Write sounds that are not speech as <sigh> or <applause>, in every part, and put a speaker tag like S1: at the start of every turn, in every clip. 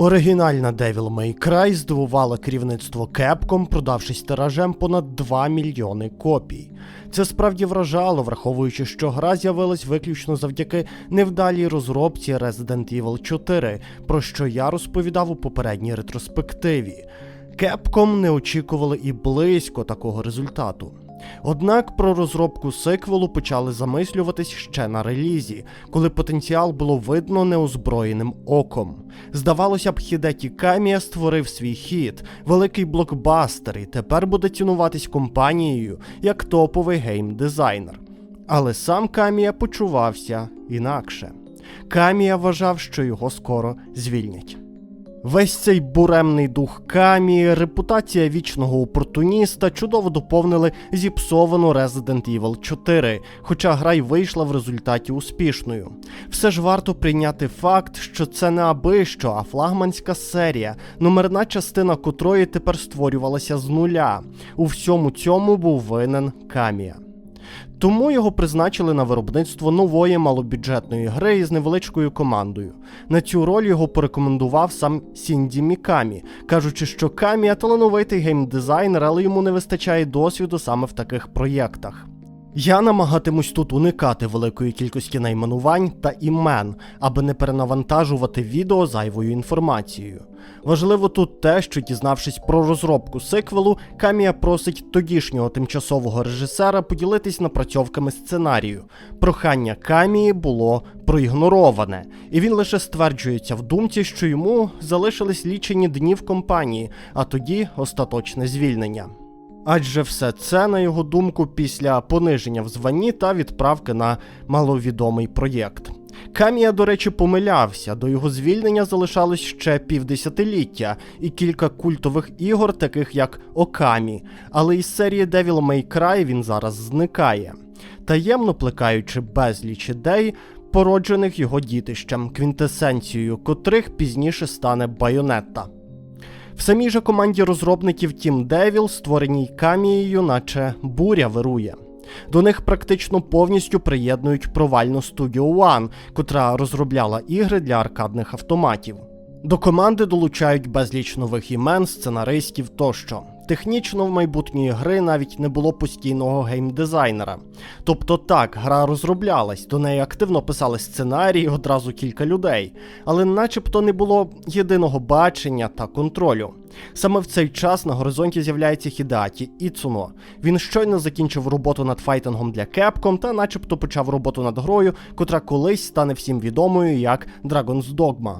S1: Оригінальна Devil May Cry здивувала керівництво Capcom, продавшись тиражем понад 2 мільйони копій. Це справді вражало, враховуючи, що гра з'явилась виключно завдяки невдалій розробці Resident Evil 4, про що я розповідав у попередній ретроспективі. Capcom не очікували і близько такого результату. Однак про розробку сиквелу почали замислюватись ще на релізі, коли потенціал було видно неозброєним оком. Здавалося б, Хідекі Камія створив свій хіт, великий блокбастер, і тепер буде цінуватись компанією як топовий геймдизайнер. Але сам Камія почувався інакше. Камія вважав, що його скоро звільнять. Весь цей буремний дух Камі, репутація вічного опортуніста чудово доповнили зіпсовану Resident Evil 4, хоча гра й вийшла в результаті успішною. Все ж варто прийняти факт, що це не аби що, а флагманська серія, номерна частина котрої тепер створювалася з нуля. У всьому цьому був винен Камія. Тому його призначили на виробництво нової малобюджетної гри із невеличкою командою. На цю роль його порекомендував сам Сінді Мікамі, кажучи, що Камія талановитий геймдизайнер, але йому не вистачає досвіду саме в таких проєктах. Я намагатимусь тут уникати великої кількості найменувань та імен, аби не перенавантажувати відео зайвою інформацією. Важливо тут те, що дізнавшись про розробку сиквелу, Камія просить тодішнього тимчасового режисера поділитись напрацьовками сценарію. Прохання Камії було проігнороване, і він лише стверджується в думці, що йому залишились лічені дні в компанії, а тоді остаточне звільнення. Адже все це, на його думку, після пониження в званні та відправки на маловідомий проєкт. Камія, до речі, помилявся. До його звільнення залишалось ще півдесятиліття і кілька культових ігор, таких як Окамі, але із серії Devil May Cry він зараз зникає, таємно плекаючи безліч ідей, породжених його дітищем, квінтесенцією котрих пізніше стане Байонетта. В самій же команді розробників Team Devil, створеній камією, наче буря вирує. До них практично повністю приєднують провальну Studio One, котра розробляла ігри для аркадних автоматів. До команди долучають безліч нових імен, сценаристів тощо. Технічно в майбутньої гри навіть не було постійного геймдизайнера. Тобто так, гра розроблялась, до неї активно писали сценарії одразу кілька людей, але начебто не було єдиного бачення та контролю. Саме в цей час на горизонті з'являється Хідаті Іцуно. Він щойно закінчив роботу над файтингом для Capcom та начебто почав роботу над грою, котра колись стане всім відомою як Dragon's Dogma.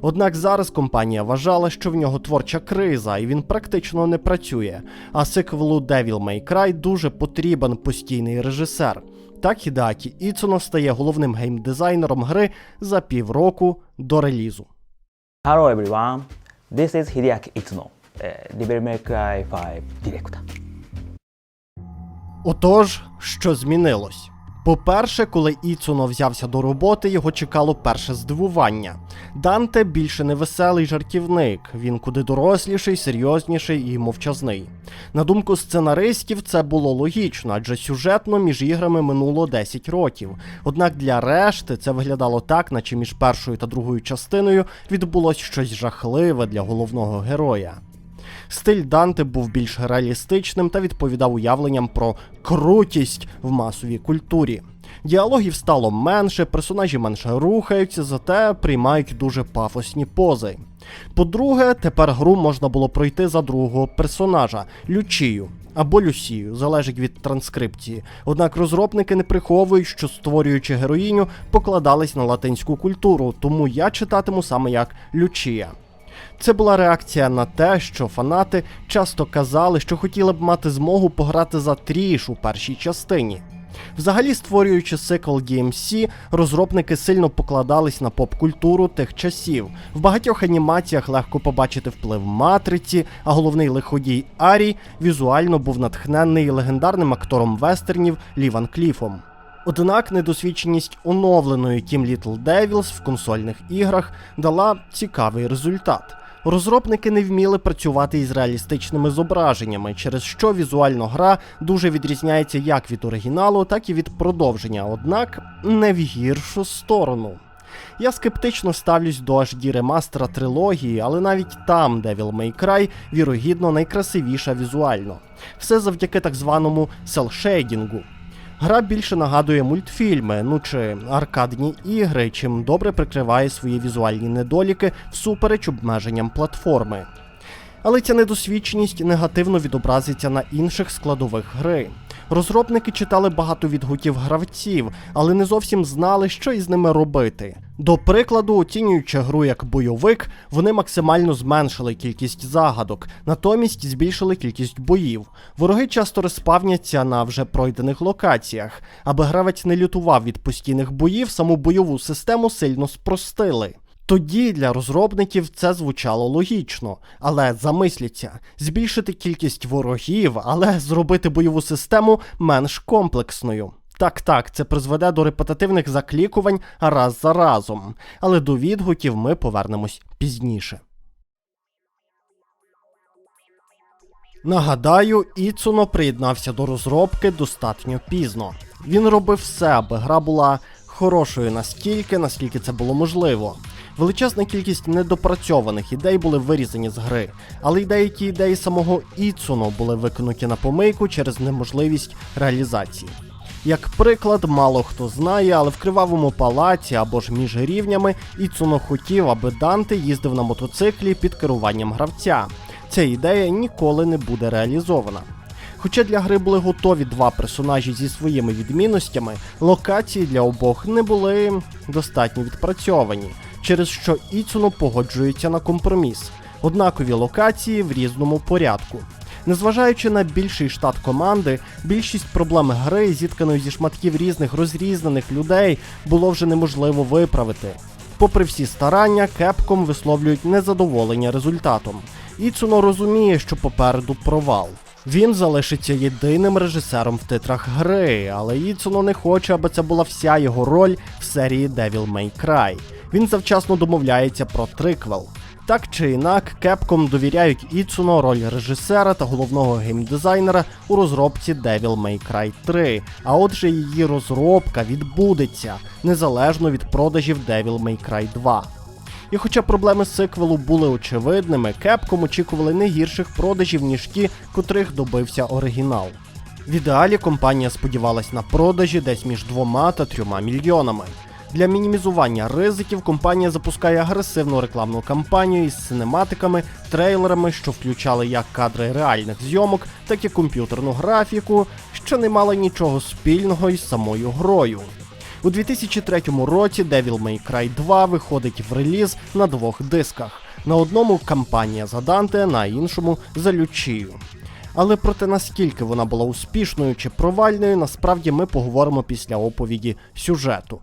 S1: Однак зараз компанія вважала, що в нього творча криза, і він практично не працює. А сиквелу Devil May Cry дуже потрібен постійний режисер. Так Хідакі Іцуно стає головним геймдизайнером гри за півроку до релізу.
S2: Hello everyone, this is Hideaki Itsuno, uh, Devil May Cry 5 director.
S1: Отож, що змінилось? По-перше, коли Іцуно взявся до роботи, його чекало перше здивування. Данте більше не веселий жартівник, він куди доросліший, серйозніший і мовчазний. На думку сценаристів, це було логічно, адже сюжетно між іграми минуло 10 років. Однак для решти це виглядало так, наче між першою та другою частиною відбулось щось жахливе для головного героя. Стиль Данте був більш реалістичним та відповідав уявленням про крутість в масовій культурі. Діалогів стало менше, персонажі менше рухаються, зате приймають дуже пафосні пози. По-друге, тепер гру можна було пройти за другого персонажа Лючію або Люсію, залежить від транскрипції. Однак розробники не приховують, що створюючи героїню, покладались на латинську культуру, тому я читатиму саме як Лючія. Це була реакція на те, що фанати часто казали, що хотіли б мати змогу пограти за тріш у першій частині. Взагалі, створюючи цикл DMC, розробники сильно покладались на поп-культуру тих часів. В багатьох анімаціях легко побачити вплив матриці, а головний лиходій Арій візуально був натхнений легендарним актором вестернів Ліван Кліфом. Однак недосвідченість оновленої Team Little Devils в консольних іграх дала цікавий результат. Розробники не вміли працювати із реалістичними зображеннями, через що візуально гра дуже відрізняється як від оригіналу, так і від продовження, однак не в гіршу сторону. Я скептично ставлюсь до HD ремастера трилогії, але навіть там Devil May Cry вірогідно найкрасивіша візуально. Все завдяки так званому селшейдінгу. Гра більше нагадує мультфільми, ну чи аркадні ігри, чим добре прикриває свої візуальні недоліки всупереч обмеженням платформи. Але ця недосвідченість негативно відобразиться на інших складових гри. Розробники читали багато відгуків гравців, але не зовсім знали, що із ними робити. До прикладу, оцінюючи гру як бойовик, вони максимально зменшили кількість загадок, натомість збільшили кількість боїв. Вороги часто респавняться на вже пройдених локаціях. Аби гравець не лютував від постійних боїв, саму бойову систему сильно спростили. Тоді для розробників це звучало логічно, але замисляться збільшити кількість ворогів, але зробити бойову систему менш комплексною. Так, так, це призведе до репетативних заклікувань раз за разом, але до відгуків ми повернемось пізніше. Нагадаю, Іцуно приєднався до розробки достатньо пізно. Він робив все, аби гра була хорошою настільки, наскільки це було можливо. Величезна кількість недопрацьованих ідей були вирізані з гри, але й деякі ідеї самого Іцуно були викинуті на помийку через неможливість реалізації. Як приклад, мало хто знає, але в кривавому палаці або ж між рівнями Іцуно хотів, аби Данте їздив на мотоциклі під керуванням гравця. Ця ідея ніколи не буде реалізована. Хоча для гри були готові два персонажі зі своїми відмінностями, локації для обох не були достатньо відпрацьовані, через що Іцуно погоджується на компроміс. Однакові локації в різному порядку. Незважаючи на більший штат команди, більшість проблем гри, зітканої зі шматків різних розрізнених людей, було вже неможливо виправити. Попри всі старання, Capcom висловлюють незадоволення результатом. Іцуно розуміє, що попереду провал. Він залишиться єдиним режисером в титрах гри, але Іцуно не хоче, аби це була вся його роль в серії Devil May Cry. Він завчасно домовляється про триквел. Так чи інак, Capcom довіряють Іцуно роль режисера та головного геймдизайнера у розробці Devil May Cry 3, а отже її розробка відбудеться незалежно від продажів Devil May Cry 2. І хоча проблеми сиквелу були очевидними, Capcom очікували не гірших продажів, ніж ті, котрих добився оригінал. В ідеалі компанія сподівалась на продажі десь між двома та трьома мільйонами. Для мінімізування ризиків компанія запускає агресивну рекламну кампанію із синематиками, трейлерами, що включали як кадри реальних зйомок, так і комп'ютерну графіку, що не мала нічого спільного із самою грою. У 2003 році Devil May Cry 2 виходить в реліз на двох дисках. На одному кампанія за Данте, на іншому за Лючію. Але про те, наскільки вона була успішною чи провальною, насправді ми поговоримо після оповіді сюжету.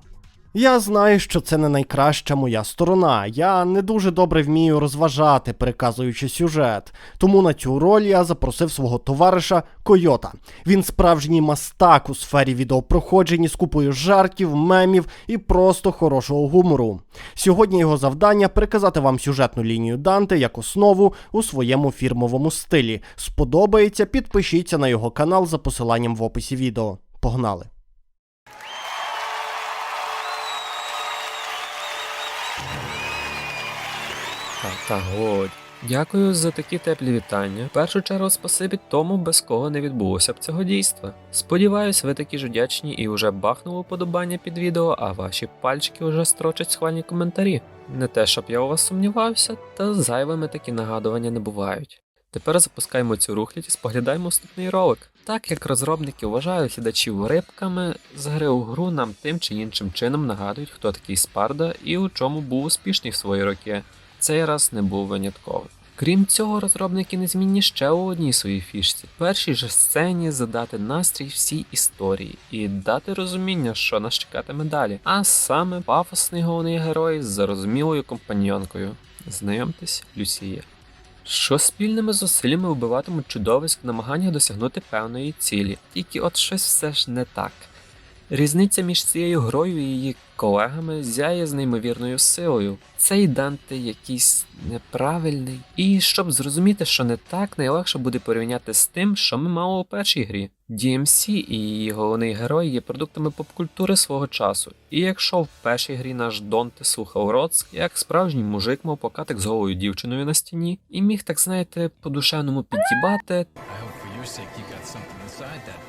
S1: Я знаю, що це не найкраща моя сторона. Я не дуже добре вмію розважати, переказуючи сюжет. Тому на цю роль я запросив свого товариша Койота. Він справжній мастак у сфері відеопроходження з купою жартів, мемів і просто хорошого гумору. Сьогодні його завдання переказати вам сюжетну лінію Данте як основу у своєму фірмовому стилі. Сподобається, підпишіться на його канал за посиланням в описі відео. Погнали!
S3: Так, годь. Дякую за такі теплі вітання. В першу чергу спасибі тому, без кого не відбулося б цього дійства. Сподіваюсь, ви такі ж вдячні і вже бахнули подобання під відео, а ваші пальчики вже строчать схвальні коментарі. Не те, щоб я у вас сумнівався, та зайвими такі нагадування не бувають. Тепер запускаємо цю рухлядь і споглядаємо наступний ролик. Так як розробники вважають глядачів рибками, з гри у гру нам тим чи іншим чином нагадують, хто такий Спарда і у чому був успішний в свої роки. Цей раз не був винятковим. Крім цього, розробники незмінні ще у одній своїй фішці. В першій же сцені задати настрій всій історії і дати розуміння, що нас чекатиме далі. А саме пафосний головний герой з зарозумілою компаньонкою. Знайомтесь, Люсія. Що спільними зусиллями вбиватимуть чудовиськ в намаганнях досягнути певної цілі, тільки от щось все ж не так. Різниця між цією грою і її колегами зяє з неймовірною силою. Цей Данте якийсь неправильний. І щоб зрозуміти, що не так, найлегше буде порівняти з тим, що ми мали у першій грі. DMC і її головний герой є продуктами попкультури свого часу. І якщо в першій грі наш Донте слухав Роцк, як справжній мужик мав покатик з голою дівчиною на стіні, і міг, так знаєте, по-душевному підтібати,
S4: I hope for your sake you got something inside that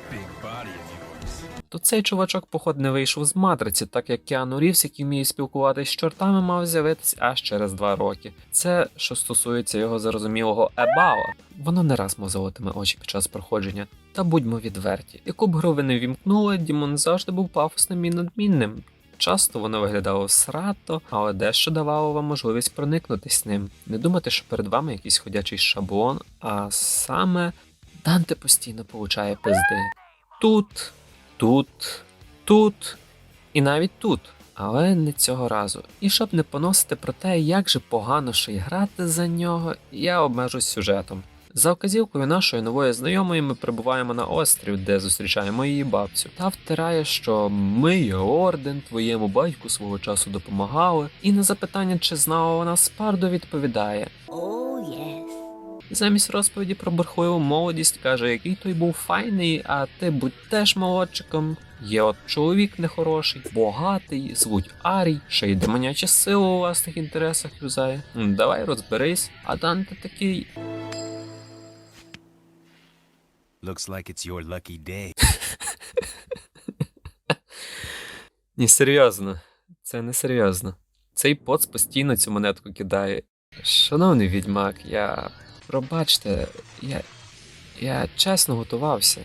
S3: то цей чувачок, походу, не вийшов з матриці, так як Кіану Рівс, який вміє спілкуватись з чортами, мав з'явитись аж через два роки. Це що стосується його зарозумілого ебала. Воно не раз мозолитиме очі під час проходження. Та будьмо відверті, яку б гру ви не вімкнули, Дімон завжди був пафосним і надмінним. Часто воно виглядало срато, але дещо давало вам можливість проникнутись ним. Не думати, що перед вами якийсь ходячий шаблон, а саме Данте постійно получає пизди. Тут, тут, тут і навіть тут. Але не цього разу. І щоб не поносити про те, як же погано ще й грати за нього, я обмежусь сюжетом. За вказівкою нашої нової знайомої ми прибуваємо на острів, де зустрічаємо її бабцю, та втирає, що ми є орден, твоєму батьку свого часу допомагали, і на запитання, чи знала вона Спарду, відповідає:
S5: Oh, yes.
S3: Замість розповіді про бурхливу молодість каже, який той був файний, а ти будь теж молодчиком. Є от чоловік нехороший, богатий, звуть Арій, ще й демоняча сила у власних інтересах юзає. Давай розберись. А Данте такий.
S4: Looks like it's your lucky day. <laughs>
S3: Ні, серйозно, це не серйозно. Цей поц постійно цю монетку кидає. Шановний відьмак, я. Пробачте, я. Я чесно готувався.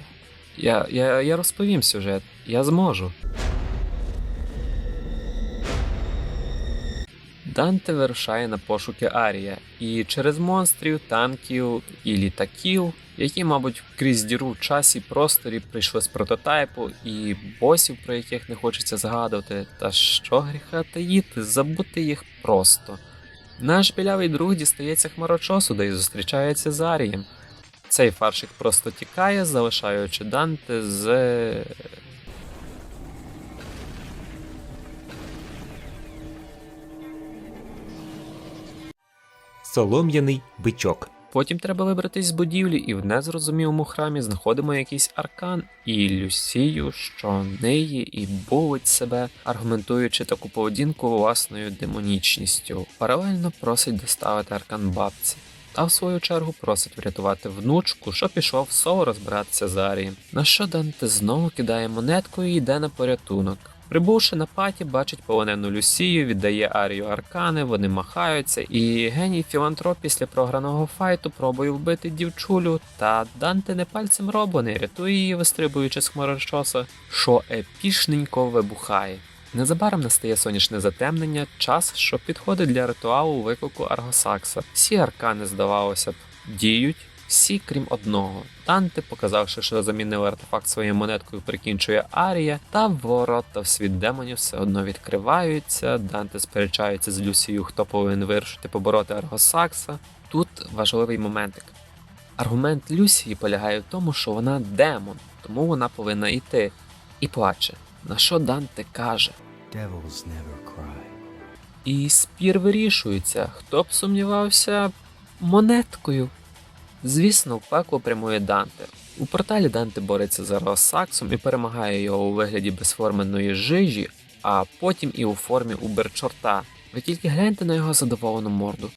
S3: Я, я, я розповім сюжет, я зможу. Данте вирушає на пошуки Арія, і через монстрів, танків і літаків, які, мабуть, крізь діру в часі і просторі прийшли з прототайпу, і босів, про яких не хочеться згадувати, та що гріха таїти, забути їх просто. Наш білявий друг дістається хмарочосу, де й зустрічається з Арієм. Цей фаршик просто тікає, залишаючи Данте з.
S6: Солом'яний бичок.
S3: Потім треба вибратись з будівлі, і в незрозумілому храмі знаходимо якийсь аркан і Люсію, що неї і булить себе, аргументуючи таку поведінку власною демонічністю. Паралельно просить доставити аркан бабці. Та в свою чергу просить врятувати внучку, що пішов в соло розбиратися з Арієм. На що Данте знову кидає монетку і йде на порятунок. Прибувши на паті, бачить полонену Люсію, віддає Арію аркани, вони махаються, і геній філантроп після програного файту пробує вбити дівчулю, та Данте не пальцем роблений, рятує її, вистрибуючи з хмарочоса, що епішненько вибухає. Незабаром настає сонячне затемнення, час, що підходить для ритуалу виклику Аргосакса. Всі аркани, здавалося б, діють, всі крім одного. Данте, показавши, що замінив артефакт своєю монеткою, прикінчує Арія, та ворота в світ демонів все одно відкриваються. Данте сперечається з Люсією, хто повинен вирушити побороти Аргосакса. Тут важливий моментик. Аргумент Люсії полягає в тому, що вона демон, тому вона повинна йти. І плаче. На що Данте каже?
S4: Devils never cry.
S3: І спір вирішується, хто б сумнівався монеткою. Звісно, в пекло прямує Данте. У порталі Данте бореться з Аросаксом і перемагає його у вигляді безформенної жижі, а потім і у формі уберчорта. Ви тільки гляньте на його задоволену морду.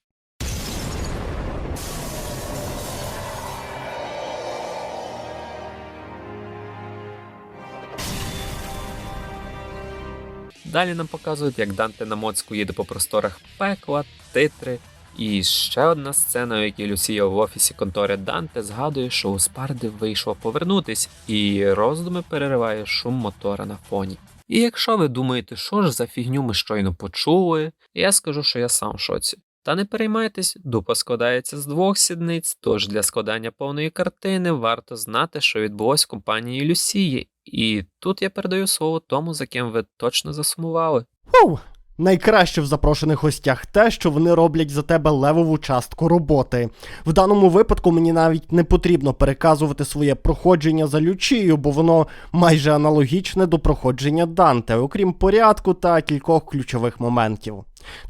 S3: Далі нам показують, як Данте на моцку їде по просторах пекла, титри. І ще одна сцена, у якій Люсія в офісі контори Данте згадує, що у Спарди вийшло повернутись, і роздуми перериває шум мотора на фоні. І якщо ви думаєте, що ж за фігню ми щойно почули, я скажу, що я сам в шоці. Та не переймайтесь, дупа складається з двох сідниць, тож для складання повної картини варто знати, що відбулось в компанії Люсії. І тут я передаю слово тому, за ким ви точно засумували.
S1: Оу! Найкраще в запрошених гостях те, що вони роблять за тебе левову частку роботи. В даному випадку мені навіть не потрібно переказувати своє проходження за лючію, бо воно майже аналогічне до проходження Данте, окрім порядку та кількох ключових моментів.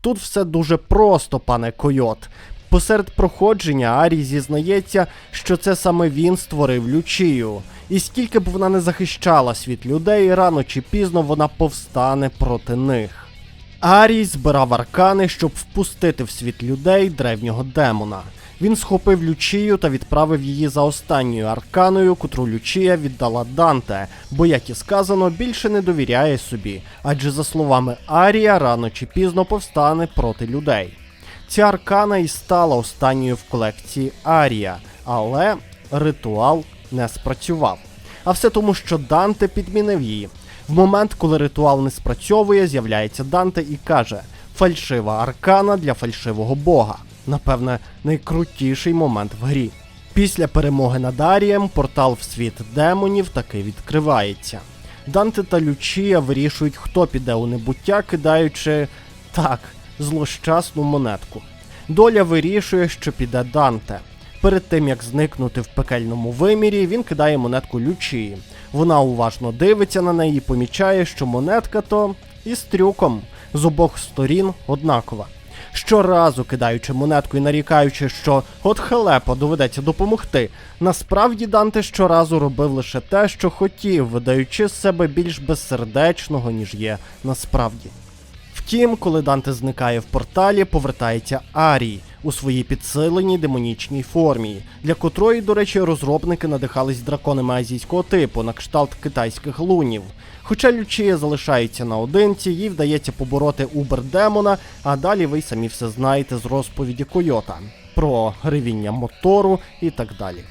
S1: Тут все дуже просто, пане Койот. Посеред проходження Арій зізнається, що це саме він створив Лючію. І скільки б вона не захищала світ людей, рано чи пізно вона повстане проти них. Арій збирав аркани, щоб впустити в світ людей древнього демона. Він схопив Лючію та відправив її за останньою арканою, котру Лючія віддала Данте, бо, як і сказано, більше не довіряє собі, адже, за словами Арія, рано чи пізно повстане проти людей. Ця аркана і стала останньою в колекції Арія, але ритуал не спрацював. А все тому, що Данте підмінив її. В момент, коли ритуал не спрацьовує, з'являється Данте і каже: фальшива аркана для фальшивого бога. Напевне, найкрутіший момент в грі. Після перемоги над Арієм портал в світ демонів таки відкривається. Данте та Лючія вирішують, хто піде у небуття, кидаючи так, злощасну монетку. Доля вирішує, що піде Данте. Перед тим як зникнути в пекельному вимірі, він кидає монетку Лючії. Вона уважно дивиться на неї і помічає, що монетка то із трюком з обох сторін однакова. Щоразу кидаючи монетку і нарікаючи, що от халепа доведеться допомогти. Насправді Данте щоразу робив лише те, що хотів, видаючи з себе більш безсердечного, ніж є насправді. Втім, коли Данте зникає в порталі, повертається Арій у своїй підсиленій демонічній формі, для котрої, до речі, розробники надихались драконами азійського типу на кшталт китайських лунів. Хоча Лючія залишається наодинці, їй вдається побороти убер-демона, а далі ви самі все знаєте з розповіді Койота про гривіння мотору і так далі.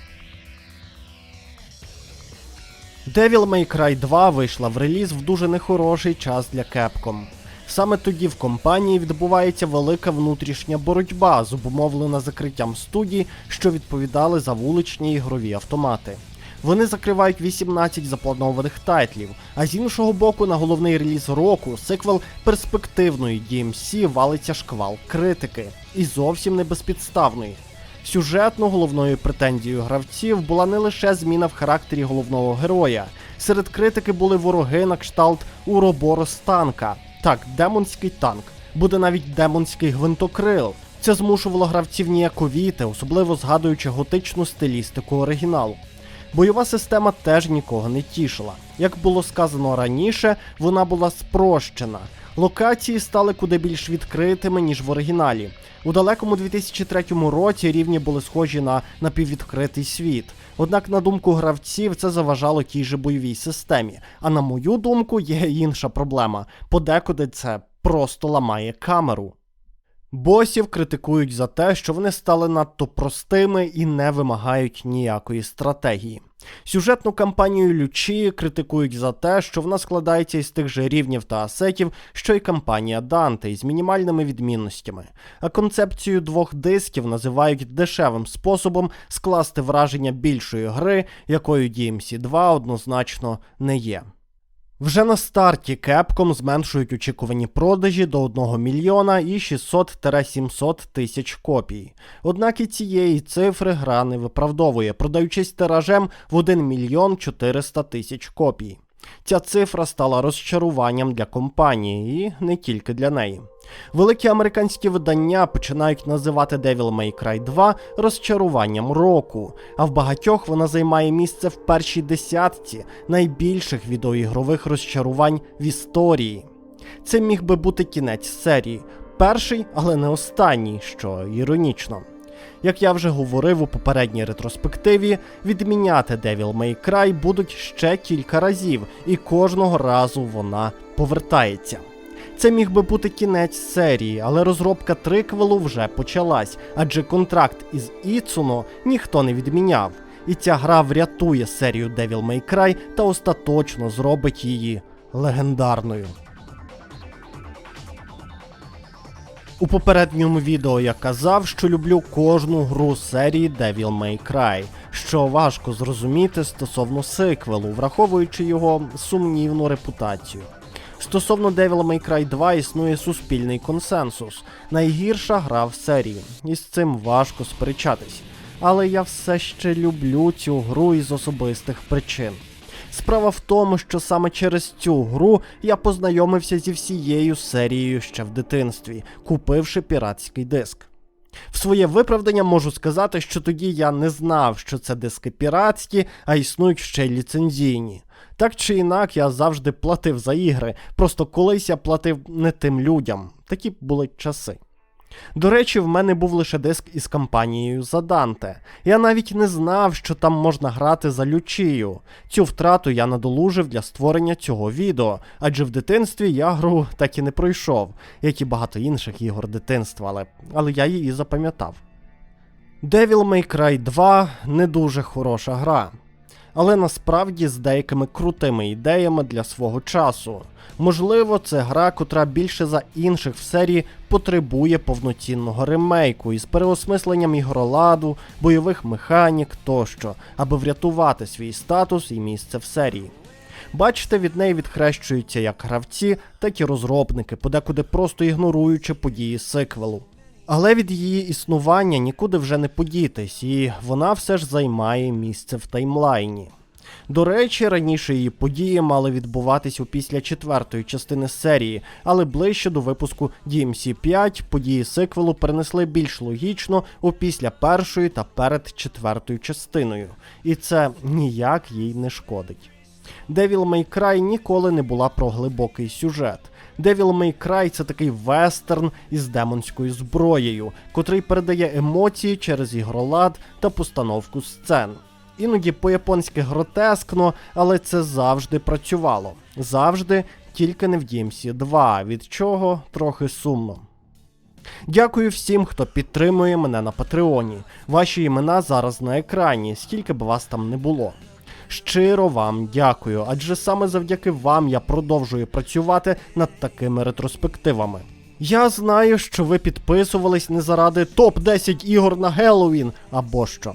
S1: Devil May Cry 2 вийшла в реліз в дуже нехороший час для Capcom. Саме тоді в компанії відбувається велика внутрішня боротьба, зумовлена закриттям студій, що відповідали за вуличні ігрові автомати. Вони закривають 18 запланованих тайтлів, а з іншого боку, на головний реліз року сиквел перспективної DMC валиться шквал критики, і зовсім не безпідставної. Сюжетно головною претензією гравців була не лише зміна в характері головного героя. Серед критики були вороги на кшталт Уроборос танка. Так, демонський танк, буде навіть демонський гвинтокрил. Це змушувало гравців ніяковіти, особливо згадуючи готичну стилістику оригіналу. Бойова система теж нікого не тішила. Як було сказано раніше, вона була спрощена. Локації стали куди більш відкритими, ніж в оригіналі. У далекому 2003 році рівні були схожі на напіввідкритий світ. Однак, на думку гравців, це заважало тій же бойовій системі. А на мою думку, є інша проблема. Подекуди це просто ламає камеру. Босів критикують за те, що вони стали надто простими і не вимагають ніякої стратегії. Сюжетну кампанію Лючі критикують за те, що вона складається із тих же рівнів та асетів, що й кампанія Данте, із мінімальними відмінностями. А концепцію двох дисків називають дешевим способом скласти враження більшої гри, якою DMC 2 однозначно не є. Вже на старті Capcom зменшують очікувані продажі до 1 мільйона і 600-700 тисяч копій. Однак і цієї цифри гра не виправдовує, продаючись тиражем в 1 мільйон 400 тисяч копій. Ця цифра стала розчаруванням для компанії і не тільки для неї. Великі американські видання починають називати Devil May Cry 2 розчаруванням року, а в багатьох вона займає місце в першій десятці найбільших відеоігрових розчарувань в історії. Це міг би бути кінець серії, перший, але не останній, що іронічно. Як я вже говорив у попередній ретроспективі, відміняти Devil May Cry будуть ще кілька разів, і кожного разу вона повертається. Це міг би бути кінець серії, але розробка триквелу вже почалась, адже контракт із Іцуно ніхто не відміняв. І ця гра врятує серію Devil May Cry та остаточно зробить її легендарною. У попередньому відео я казав, що люблю кожну гру серії Devil May Cry, що важко зрозуміти стосовно сиквелу, враховуючи його сумнівну репутацію. Стосовно Devil May Cry 2 існує суспільний консенсус. Найгірша гра в серії, і з цим важко сперечатись. Але я все ще люблю цю гру із особистих причин. Справа в тому, що саме через цю гру я познайомився зі всією серією ще в дитинстві, купивши піратський диск. В своє виправдання можу сказати, що тоді я не знав, що це диски піратські, а існують ще й ліцензійні. Так чи інак, я завжди платив за ігри, просто колись я платив не тим людям. Такі були часи. До речі, в мене був лише диск із кампанією за Данте. Я навіть не знав, що там можна грати за Лючію. Цю втрату я надолужив для створення цього відео, адже в дитинстві я гру так і не пройшов, як і багато інших ігор дитинства, але, але я її запам'ятав. Devil May Cry 2 не дуже хороша гра, але насправді з деякими крутими ідеями для свого часу. Можливо, це гра, котра більше за інших в серії потребує повноцінного ремейку із переосмисленням ігроладу, бойових механік тощо, аби врятувати свій статус і місце в серії. Бачите, від неї відхрещуються як гравці, так і розробники, подекуди просто ігноруючи події сиквелу. Але від її існування нікуди вже не подітись, і вона все ж займає місце в таймлайні. До речі, раніше її події мали відбуватись у після четвертої частини серії, але ближче до випуску DMC 5 події сиквелу перенесли більш логічно у після першої та перед четвертою частиною, і це ніяк їй не шкодить. Devil May Cry ніколи не була про глибокий сюжет. Devil May Cry – це такий вестерн із демонською зброєю, котрий передає емоції через ігролад та постановку сцен. Іноді по-японськи гротескно, але це завжди працювало. Завжди, тільки не в DMC 2, від чого трохи сумно. Дякую всім, хто підтримує мене на Патреоні. Ваші імена зараз на екрані, скільки б вас там не було. Щиро вам дякую, адже саме завдяки вам я продовжую працювати над такими ретроспективами. Я знаю, що ви підписувались не заради топ-10 ігор на Геловін або що.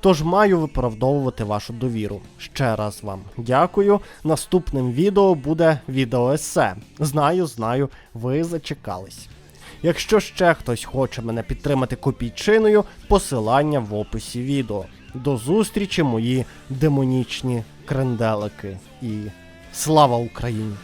S1: Тож маю виправдовувати вашу довіру. Ще раз вам дякую. Наступним відео буде відеоесе. Знаю, знаю, ви зачекались. Якщо ще хтось хоче мене підтримати копійчиною, посилання в описі відео. До зустрічі, мої демонічні кренделики. І слава Україні!